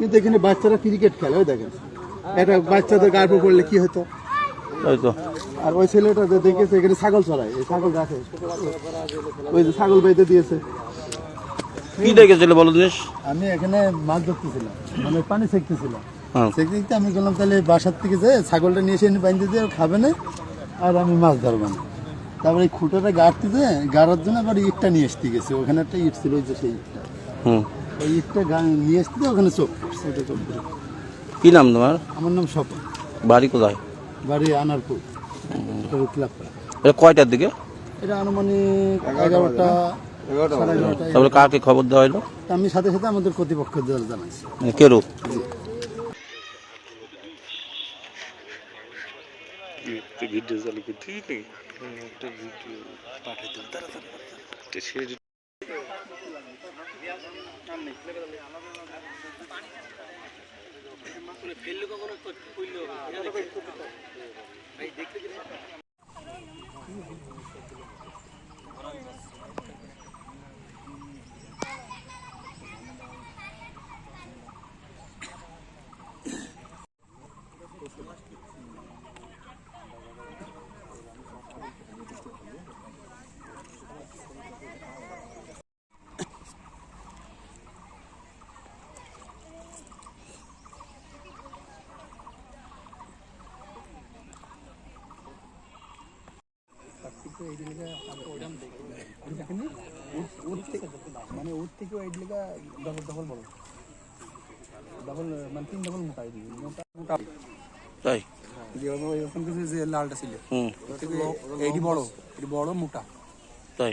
কিন্তু এখানে বাচ্চারা ক্রিকেট খেলে ওই দেখেন। একটা বাচ্চাদের গাড়পে করলে কি হতো? আর ওই ছেলেটা যে দেখেছে এখানে ছাগল চড়ায় এই ছাগল রাখে। ওই যে ছাগল বেঁধে দিয়েছে। কি দেখেছিল বলো জিনিস আমি এখানে মাছ ধরতেছিলাম মানে পানি সেকতেছিলাম হ্যাঁ। সেকতে সেকতে আমি বললাম তাহলে বাসার থেকে যে ছাগলটা নিয়ে এসে বাঁধতে দিয়ে আর খাবে না আর আমি মাছ ধরবো না। তারপরে এই খুঁটোটা গাড়তে যে গাড়ার জন্য আবার ইটটা নিয়ে আসতে গেছে। ওখানে একটা ইট ছিল ওই যে সেই ইটটা। হুম। ওই ইটটা নিয়ে আসতে ওখানে চোখ। কি নাম তোমার? আমার নাম স্বপন। বাড়ি কোথায়? বাড়ি আনারপুর এটা কয়টার দিকে? এটা আনুমানিক এগারোটা তারপরে কাকে খবর দেওয়া হলো? তা আমি সাথে সাথে আমাদের কর্তৃপক্ষ জানাইছি। ফেললে কখনো করল মানে কেরু মানে ওর থেকে ওই লিগা ডবল ডবল বড় ডবল মানে তিন ডবল মোটা এই মোটা তাই। ওখান থেকে যে লালটা ছিল হুম ওর থেকে এইটি বড় এটি বড় মোটা তাই।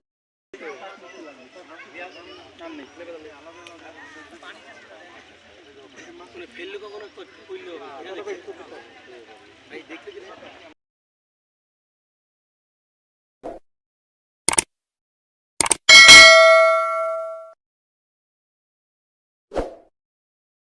ফেললে কখনো করতে